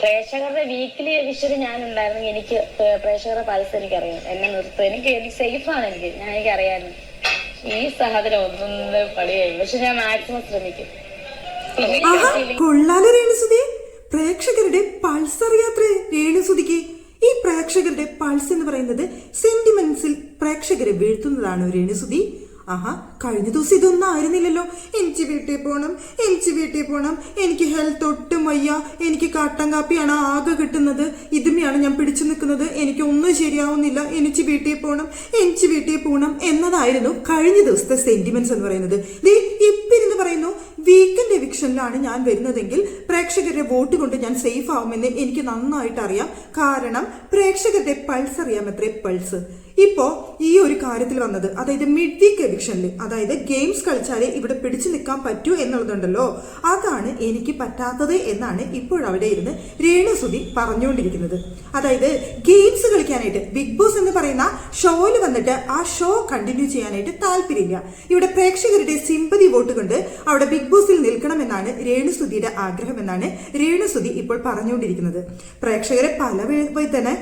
പ്രേക്ഷകരുടെ വീക്കിലി ഞാൻ ഉണ്ടായിരുന്നെങ്കിൽ എനിക്ക് പ്രേക്ഷകരുടെ പൾസ് എനിക്കറിയാം. എന്നെ നിർത്തും. എനിക്ക് എനിക്ക് സേഫാണ് എനിക്ക്. ഞാൻ എനിക്ക് അറിയാമായിരുന്നു ഈ സാഹചര്യം ഒന്നൊന്ന് പടിയായി പക്ഷെ ഞാൻ മാക്സിമം ശ്രമിക്കും. രേണുസുതി പ്രേക്ഷകരുടെ പൾസ് അറിയാത്രേ രേണുസുതിക്ക് ഈ പ്രേക്ഷകരുടെ പൾസ് എന്ന് പറയുന്നത് സെന്റിമെന്റ്സിൽ പ്രേക്ഷകരെ വീഴ്ത്തുന്നതാണ് രേണുസുതി ആഹാ കഴിഞ്ഞ ദിവസം ഇതൊന്നും ആയിരുന്നില്ലല്ലോ. വീട്ടിൽ പോകണം എനിക്ക് വീട്ടിൽ പോകണം എനിക്ക് ഹെൽത്ത് ഒട്ടും വയ്യ. എനിക്ക് കട്ടൻ കാപ്പിയാണ് ആകെ കിട്ടുന്നത്. ഇതുമയാണ് ഞാൻ പിടിച്ചു നിൽക്കുന്നത്. എനിക്ക് ഒന്നും ശരിയാവുന്നില്ല. എനിക്ക് വീട്ടിൽ പോകണം എനിക്ക് വീട്ടിൽ പോകണം എന്നതായിരുന്നു കഴിഞ്ഞ ദിവസത്തെ സെന്റിമെന്റ്സ് എന്ന് പറയുന്നത്. ഇപ്പിരുന്ന് പറയുന്നു വീക്കെൻഡ് എവിക്ഷനിലാണ് ഞാൻ വരുന്നതെങ്കിൽ പ്രേക്ഷകരുടെ വോട്ട് കൊണ്ട് ഞാൻ സേഫ് ആവുമെന്ന് എനിക്ക് നന്നായിട്ട് അറിയാം. കാരണം പ്രേക്ഷകരുടെ പൾസ് അറിയാമത്രേ പൾസ് ഇപ്പോ ഈ ഒരു കാര്യത്തിൽ വന്നത് അതായത് മിഡ് വീക്ക് എവിക്ഷനിൽ അതായത് ഗെയിംസ് കളിച്ചാലേ ഇവിടെ പിടിച്ചു നിൽക്കാൻ പറ്റൂ എന്നുള്ളതുണ്ടല്ലോ. അതാണ് എനിക്ക് പറ്റാത്തത് എന്നാണ് ഇപ്പോഴവിടെ ഇരുന്ന് രേണുസുതി പറഞ്ഞുകൊണ്ടിരിക്കുന്നത്. അതായത് ഗെയിംസ് കളിക്കാനായിട്ട് ബിഗ് ബോസ് എന്ന് പറയുന്ന ഷോയിൽ വന്നിട്ട് ആ ഷോ കണ്ടിന്യൂ ചെയ്യാനായിട്ട് താല്പര്യമില്ല. ഇവിടെ പ്രേക്ഷകരുടെ സിമ്പതി വോട്ട് കൊണ്ട് അവിടെ ബിഗ് ബോസിൽ നിൽക്കണമെന്നാണ് രേണുസുതിയുടെ ആഗ്രഹമെന്നാണ് രേണുസുതി ഇപ്പോൾ പറഞ്ഞുകൊണ്ടിരിക്കുന്നത്. പ്രേക്ഷകരെ പല തന്നെ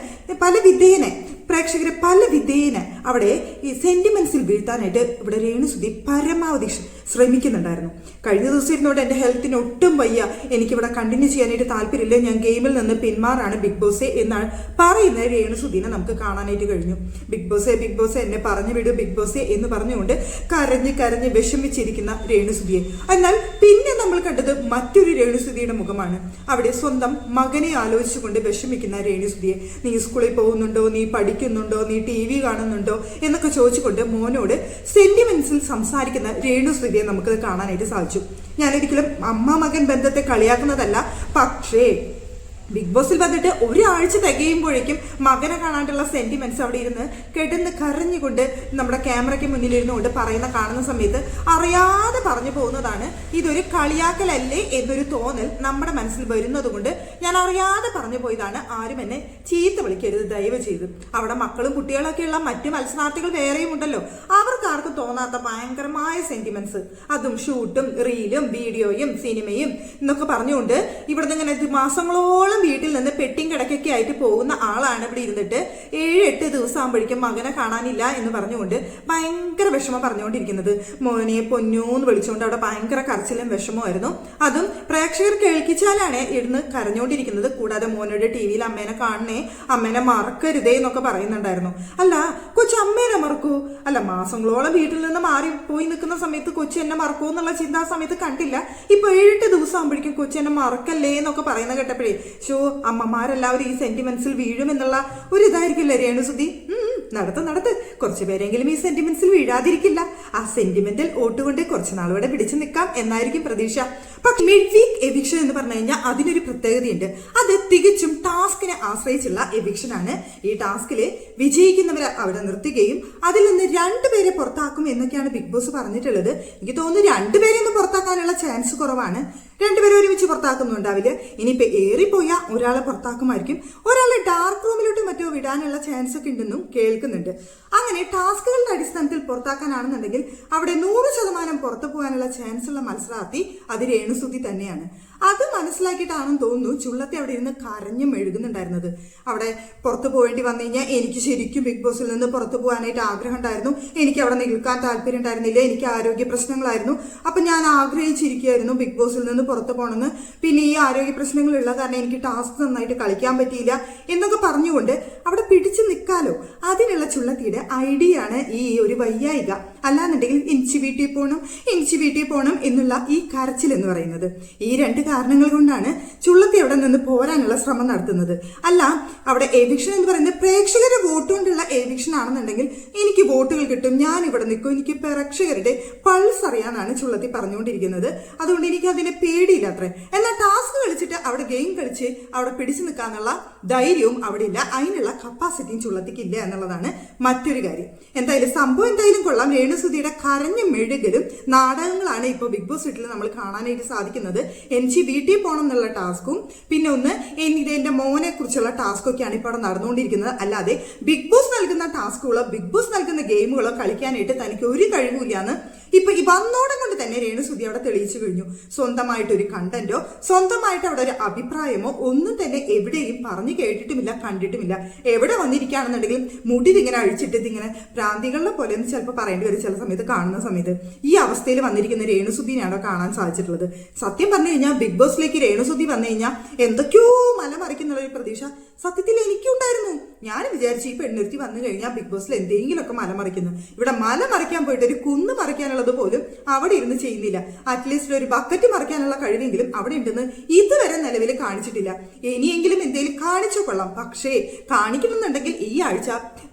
പല വിധേയനെ പ്രേക്ഷകരെ പല വിധേയന അവിടെ ഈ സെന്റിമെന്റ്സിൽ വീഴ്ത്താനായിട്ട് ഇവിടെ രേണു സുധി പരമാവധി ശ്രമിക്കുന്നുണ്ടായിരുന്നു. കഴിഞ്ഞ ദിവസം ഇരുന്നുകൊണ്ട് എന്റെ ഹെൽത്തിന് ഒട്ടും വയ്യ. എനിക്കിവിടെ കണ്ടിന്യൂ ചെയ്യാനായിട്ട് താല്പര്യമില്ല. ഞാൻ ഗെയിമിൽ നിന്ന് പിന്മാറാണ് ബിഗ് ബോസെ എന്നാണ് പറയുന്ന രേണുസുദീനെ നമുക്ക് കാണാനായിട്ട് കഴിഞ്ഞു. ബിഗ് ബോസെ ബിഗ് ബോസ് എന്നെ പറഞ്ഞു വിടൂ ബിഗ് ബോസെ എന്ന് പറഞ്ഞുകൊണ്ട് കരഞ്ഞ് കരഞ്ഞ് വിഷമിച്ചിരിക്കുന്ന രേണുസുതിയെ എന്നാൽ പിന്നെ നമ്മൾ കണ്ടത് മറ്റൊരു രേണുസുതിയുടെ മുഖമാണ്. അവിടെ സ്വന്തം മകനെ ആലോചിച്ചുകൊണ്ട് വിഷമിക്കുന്ന രേണുസുതിയെ നീ സ്കൂളിൽ പോകുന്നുണ്ടോ? നീ പഠിക്കുന്നുണ്ടോ? നീ ടി വി കാണുന്നുണ്ടോ? എന്നൊക്കെ ചോദിച്ചുകൊണ്ട് മോനോട് സെന്റിമെന്റ്സിൽ സംസാരിക്കുന്ന രേണുസുതിയെ നമുക്ക് കാണാനായിട്ട് സാധിച്ചു. ഞാനൊരിക്കലും അമ്മ മകൻ ബന്ധത്തെ കളിയാക്കുന്നതല്ല പക്ഷേ ബിഗ് ബോസിൽ വന്നിട്ട് ഒരാഴ്ച തികയുമ്പോഴേക്കും മകനെ കാണാനുള്ള സെന്റിമെന്റ്സ് അവിടെ ഇരുന്ന് കിടന്ന് കരഞ്ഞുകൊണ്ട് നമ്മുടെ ക്യാമറയ്ക്ക് മുന്നിൽ ഇരുന്നുകൊണ്ട് പറയുന്ന കാണുന്ന സമയത്ത് അറിയാതെ പറഞ്ഞു പോകുന്നതാണ് ഇതൊരു കളിയാക്കലല്ലേ എന്നൊരു തോന്നൽ നമ്മുടെ മനസ്സിൽ വരുന്നത് കൊണ്ട് ഞാൻ അറിയാതെ പറഞ്ഞു പോയതാണ്. ആരും എന്നെ ചീത്ത വിളിക്കരുത് ദയവ് ചെയ്ത്. അവിടെ മക്കളും കുട്ടികളൊക്കെയുള്ള മറ്റു മത്സരാർത്ഥികൾ വേറെയും ഉണ്ടല്ലോ. അവർക്ക് ആർക്കും തോന്നാത്ത ഭയങ്കരമായ സെന്റിമെന്റ്സ് അതും ഷൂട്ടും റീലും വീഡിയോയും സിനിമയും എന്നൊക്കെ പറഞ്ഞുകൊണ്ട് ഇവിടുന്ന് ഇങ്ങനെ മാസങ്ങളോളം വീട്ടിൽ നിന്ന് പെട്ടിയും കിടക്കൊക്കെ ആയിട്ട് പോകുന്ന ആളാണ് ഇവിടെ ഇരുന്നിട്ട് ഏഴ് എട്ട് ദിവസം ആകുമ്പോഴേക്കും മകനെ കാണാനില്ല എന്ന് പറഞ്ഞുകൊണ്ട് ഭയങ്കര വിഷമം പറഞ്ഞുകൊണ്ടിരിക്കുന്നത്. മോനെ പൊന്നൂന്ന് വിളിച്ചുകൊണ്ട് അവിടെ ഭയങ്കര കരച്ചിലും വിഷമമായിരുന്നു അതും പ്രേക്ഷകർ കേൾക്കിച്ചാലാണ് ഇരുന്ന് കരഞ്ഞുകൊണ്ടിരിക്കുന്നത്. കൂടാതെ മോനോട് ടി വിയിൽ അമ്മേനെ കാണണേ അമ്മേനെ മറക്കരുതേ എന്നൊക്കെ പറയുന്നുണ്ടായിരുന്നു. അല്ല കൊച്ചു അമ്മേനെ മറക്കൂ? അല്ല മാസങ്ങളോളം വീട്ടിൽ നിന്ന് മാറി പോയി നിൽക്കുന്ന സമയത്ത് കൊച്ചു എന്നെ മറക്കൂ എന്നുള്ള ചിന്ത ആ സമയത്ത് കണ്ടില്ല. ഇപ്പൊ ഏഴെട്ട് ദിവസം ആകുമ്പോഴേക്കും കൊച്ചു എന്നെ മറക്കല്ലേ എന്നൊക്കെ പറയുന്ന കേട്ടപ്പോഴേ ഷോ അമ്മമാരെല്ലാവരും ഈ സെന്റിമെന്റ്സിൽ വീഴും എന്നുള്ള ഒരു ഇതായിരിക്കില്ലേ രേണുസുതി? ഉം, നടത്ത് നടത്ത് കുറച്ച് പേരെങ്കിലും ഈ സെന്റിമെന്റ്സിൽ വീഴാതിരിക്കില്ല. ആ സെന്റിമെന്റൽ ഓട്ടുകൊണ്ട് കുറച്ച് നാളോടെ പിടിച്ചു നിൽക്കാം എന്നായിരിക്കും പ്രതീക്ഷ. പക്ഷെ മിഡ് വീക്ക് എവിക്ഷൻ എന്ന് പറഞ്ഞു കഴിഞ്ഞാൽ അതിനൊരു പ്രത്യേകതയുണ്ട്. അത് തികച്ചും ടാസ്കിനെ ആശ്രയിച്ചുള്ള എവിക്ഷൻ ആണ്. ഈ ടാസ്കിൽ വിജയിക്കുന്നവരെ അവിടെ നിർത്തുകയും അതിൽ നിന്ന് രണ്ടുപേരെ പുറത്താക്കും എന്നൊക്കെയാണ് ബിഗ് ബോസ് പറഞ്ഞിട്ടുള്ളത്. എനിക്ക് തോന്നുന്നു രണ്ടുപേരെ ഒന്ന് പുറത്താക്കാനുള്ള ചാൻസ് കുറവാണ്. രണ്ടുപേരെ ഒരുമിച്ച് പുറത്താക്കുന്നുണ്ടാവില്ല ഇനിയിപ്പോ ഏറിപ്പോയ ഒരാളെ പുറത്താക്കുമായിരിക്കും. ഒരാളെ ഡാർക്ക് റൂമിലോട്ട് മറ്റോ വിടാനുള്ള ചാൻസ് ഒക്കെ ഉണ്ടെന്നും കേൾക്കുന്നുണ്ട്. അങ്ങനെ ടാസ്കുകളുടെ അടിസ്ഥാനത്തിൽ പുറത്താക്കാനാണെന്നുണ്ടെങ്കിൽ അവിടെ നൂറ് ശതമാനം പുറത്തു പോകാനുള്ള ചാൻസ് ഉള്ള മത്സരാർത്ഥി അത് രേണുസുതി തന്നെയാണ്. അത് മനസ്സിലാക്കിയിട്ടാണെന്ന് തോന്നുന്നു ചുള്ളത്തെ അവിടെ ഇരുന്ന് കരഞ്ഞു മെഴുകുന്നുണ്ടായിരുന്നത്. അവിടെ പുറത്തു പോകേണ്ടി വന്നു കഴിഞ്ഞാൽ എനിക്ക് ശരിക്കും ബിഗ് ബോസിൽ നിന്ന് പുറത്തു പോകാനായിട്ട് ആഗ്രഹം ഉണ്ടായിരുന്നു എനിക്ക് അവിടെ നിൽക്കാൻ താല്പര്യം ഉണ്ടായിരുന്നില്ല എനിക്ക് ആരോഗ്യ പ്രശ്നങ്ങളായിരുന്നു. അപ്പം ഞാൻ ആഗ്രഹിച്ചിരിക്കുകയായിരുന്നു ബിഗ് ബോസിൽ നിന്ന് പുറത്തു പോകണമെന്ന്. പിന്നെ ഈ ആരോഗ്യ പ്രശ്നങ്ങളുള്ള കാരണം എനിക്ക് ടാസ്ക് നന്നായിട്ട് കളിക്കാൻ പറ്റിയില്ല എന്നൊക്കെ പറഞ്ഞുകൊണ്ട് അവിടെ പിടിച്ചു നിൽക്കാലോ. അതിനുള്ള ചുള്ളത്തിയുടെ ഐഡിയ ആണ് ഈ ഒരു വയ്യായിക. അല്ലാന്നുണ്ടെങ്കിൽ എനിക്ക് വീട്ടിൽ പോകണം എനിക്ക് വീട്ടിൽ പോകണം എന്നുള്ള ഈ കരച്ചിൽ എന്ന് പറയുന്നത്. ഈ രണ്ട് കാരണങ്ങൾ കൊണ്ടാണ് ചുള്ളത്തി അവിടെ നിന്ന് പോരാനുള്ള ശ്രമം നടത്തുന്നത്. അല്ല അവിടെ എവിക്ഷൻ എന്ന് പറയുന്നത് പ്രേക്ഷകരുടെ വോട്ട് കൊണ്ടുള്ള എവിക്ഷൻ ആണെന്നുണ്ടെങ്കിൽ എനിക്ക് വോട്ടുകൾ കിട്ടും ഞാൻ ഇവിടെ നിൽക്കും എനിക്ക് പ്രേക്ഷകരുടെ പൾസ് അറിയാനാണ് ചുള്ളത്തി പറഞ്ഞുകൊണ്ടിരിക്കുന്നത്. അതുകൊണ്ട് എനിക്ക് അതിനെ പേടിയില്ല അത്രേ. എന്നാൽ ടാസ്ക് കളിച്ചിട്ട് അവിടെ ഗെയിം കളിച്ച് അവിടെ പിടിച്ചു നിൽക്കാനുള്ള ധൈര്യവും അവിടെ ഇല്ല അതിനുള്ള കപ്പാസിറ്റിയും ചുള്ളത്തിക്കില്ല എന്നുള്ളതാണ് മറ്റൊരു കാര്യം. എന്തായാലും സംഭവം എന്തായാലും കൊള്ളാം. രേണുസുതിയുടെ കരഞ്ഞ മെഴുകലും നാടകങ്ങളാണ് ഇപ്പോൾ ബിഗ് ബോസ് വീട്ടിൽ നമ്മൾ കാണാനായിട്ട് സാധിക്കുന്നത്. എനിക്ക് വീട്ടിൽ പോകണം എന്നുള്ള ടാസ്കും പിന്നെ ഒന്ന് എനിക്ക് എന്റെ മോനെ കുറിച്ചുള്ള ടാസ്കൊക്കെയാണ് ഇപ്പോൾ അവിടെ നടന്നുകൊണ്ടിരിക്കുന്നത്. അല്ലാതെ ബിഗ് ബോസ് നൽകുന്ന ടാസ്കുകളോ ബിഗ് ബോസ് നൽകുന്ന ഗെയിമുകളോ കളിക്കാനായിട്ട് തനിക്ക് ഒരു കഴിവുമില്ലാന്ന് ഇപ്പൊ ഈ വന്നോടം കൊണ്ട് തന്നെ രേണുസുതി അവിടെ തെളിയിച്ചു കഴിഞ്ഞു. സ്വന്തമായിട്ട് ഒരു കണ്ടന്റോ സ്വന്തമായിട്ട് അവിടെ ഒരു അഭിപ്രായമോ ഒന്നും തന്നെ എവിടെയും പറഞ്ഞു കേട്ടിട്ടുമില്ല കണ്ടിട്ടുമില്ല. എവിടെ വന്നിരിക്കുകയാണെന്നുണ്ടെങ്കിലും മുടി ഇതിങ്ങനെ അഴിച്ചിട്ട് ഇതിങ്ങനെ പ്രാന്തികളിലെ പോലെ ചിലപ്പോൾ പറയേണ്ടി വരും ചില സമയത്ത് കാണുന്ന സമയത്ത്. ഈ അവസ്ഥയിൽ വന്നിരിക്കുന്ന രേണുസുദ്ദീനെയാണോ കാണാൻ സാധിച്ചിട്ടുള്ളത്. സത്യം പറഞ്ഞു കഴിഞ്ഞാൽ ബിഗ് ബോസിലേക്ക് രേണുസുദ്ധി വന്നു കഴിഞ്ഞാൽ എന്തൊക്കെയോ മലമറിക്കുന്നുള്ള ഒരു പ്രതീക്ഷ സത്യത്തിൽ എനിക്കുണ്ടായിരുന്നു. ഞാൻ വിചാരിച്ചു ഈ പെണ്ണുരുത്തി വന്നു കഴിഞ്ഞാൽ ബിഗ് ബോസിൽ എന്തെങ്കിലുമൊക്കെ മലമറിക്കുന്നു ഇവിടെ മല മറിക്കാൻ പോയിട്ട് ഒരു കുന്ന് മറിക്കാനുള്ളത് പോലും അവിടെ ഇരുന്ന് ചെയ്യുന്നില്ല. അറ്റ്ലീസ്റ്റ് ഒരു ബക്കറ്റ് മറിക്കാനുള്ള കഴിവെങ്കിലും അവിടെ ഉണ്ടെന്ന് ഇതുവരെ നിലവിൽ കാണിച്ചിട്ടില്ല. ഇനിയെങ്കിലും എന്തെങ്കിലും കാണിച്ചു കൊള്ളാം. പക്ഷേ കാണിക്കണമെന്നുണ്ടെങ്കിൽ ഈ ആഴ്ച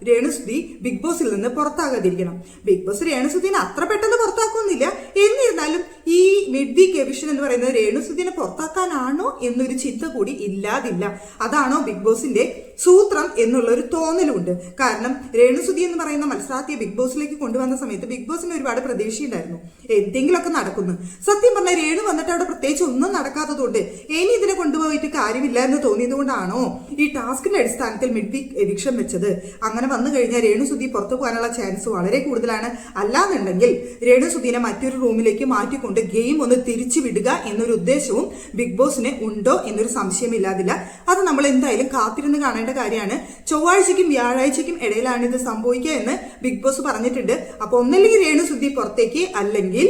രേണുസുതി ബിഗ് ബോസിൽ നിന്ന് പുറത്താകാതിരിക്കണം. ബിഗ് ബോസ് രേണുസുദ്ധീനെ അത്ര പെട്ടെന്ന് പുറത്താക്കുന്നില്ല. എന്നിരുന്നാലും ഈ മിഡ് വീക്ക് എവിഷൻ എന്ന് പറയുന്നത് രേണുസുദ്ധീനെ പുറത്താക്കാനാണോ എന്നൊരു ചിന്ത കൂടി ഇല്ലാതില്ല. അതാണോ ബിഗ് ബോസിന്റെ സൂത്രം എന്നുള്ള ഒരു തോന്നലുണ്ട്. കാരണം രേണുസുതി എന്ന് പറയുന്ന മത്സരാർത്ഥിയെ ബിഗ് ബോസിലേക്ക് കൊണ്ടുവന്ന സമയത്ത് ബിഗ് ബോസിന് ഒരുപാട് പ്രതീക്ഷയുണ്ടായിരുന്നു. എന്തെങ്കിലുമൊക്കെ നടക്കുന്നു. സത്യം പറഞ്ഞാൽ രേണു വന്നിട്ട് അവിടെ പ്രത്യേകിച്ച് ഒന്നും നടക്കാത്തതുകൊണ്ട് ഇനി ഇതിനെ കൊണ്ടുപോയിട്ട് കാര്യമില്ല എന്ന് തോന്നിയതുകൊണ്ടാണോ ഈ ടാസ്കിന്റെ അടിസ്ഥാനത്തിൽ മിഡ് വീക്ക് വെച്ചത്? അങ്ങനെ വന്നു കഴിഞ്ഞാൽ രേണുസുതി പുറത്തു പോകാനുള്ള ചാൻസ് വളരെ കൂടുതലാണ്. അല്ലാന്നുണ്ടെങ്കിൽ രേണുസുതിനെ മറ്റൊരു റൂമിലേക്ക് മാറ്റിക്കൊണ്ട് ഗെയിം ഒന്ന് തിരിച്ചു വിടുക എന്നൊരു ഉദ്ദേശവും ബിഗ് ബോസിന് ഉണ്ടോ എന്നൊരു സംശയമില്ലാതില്ല. അത് നമ്മൾ എന്തായാലും കാത്തിരുന്ന് കാണേണ്ട കാര്യമാണ്. ചൊവ്വാഴ്ചയ്ക്കും വ്യാഴാഴ്ചയ്ക്കും ഇടയിലാണ് ഇത് സംഭവിക്കുക എന്ന് ബിഗ് ബോസ് പറഞ്ഞിട്ടുണ്ട്. അപ്പൊ ഒന്നല്ലെങ്കിൽ രേണുസുദ്ധി പുറത്തേക്ക് അല്ലെങ്കിൽ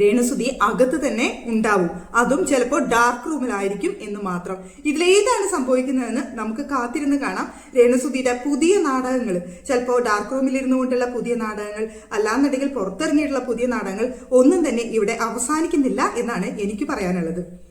രേണുസുതി അകത്ത് തന്നെ ഉണ്ടാവും. അതും ചിലപ്പോൾ ഡാർക്ക് റൂമിലായിരിക്കും എന്ന് മാത്രം. ഇതിലേതാണ് സംഭവിക്കുന്നതെന്ന് നമുക്ക് കാത്തിരുന്ന് കാണാം. രേണുസുതിയുടെ പുതിയ നാടകങ്ങൾ ചിലപ്പോൾ ഡാർക്ക് റൂമിൽ ഇരുന്നു കൊണ്ടുള്ള പുതിയ നാടകങ്ങൾ അല്ലാന്നുണ്ടെങ്കിൽ പുറത്തിറങ്ങിയിട്ടുള്ള പുതിയ നാടകങ്ങൾ ഒന്നും തന്നെ ഇവിടെ അവസാനിക്കുന്നില്ല എന്നാണ് എനിക്ക് പറയാനുള്ളത്.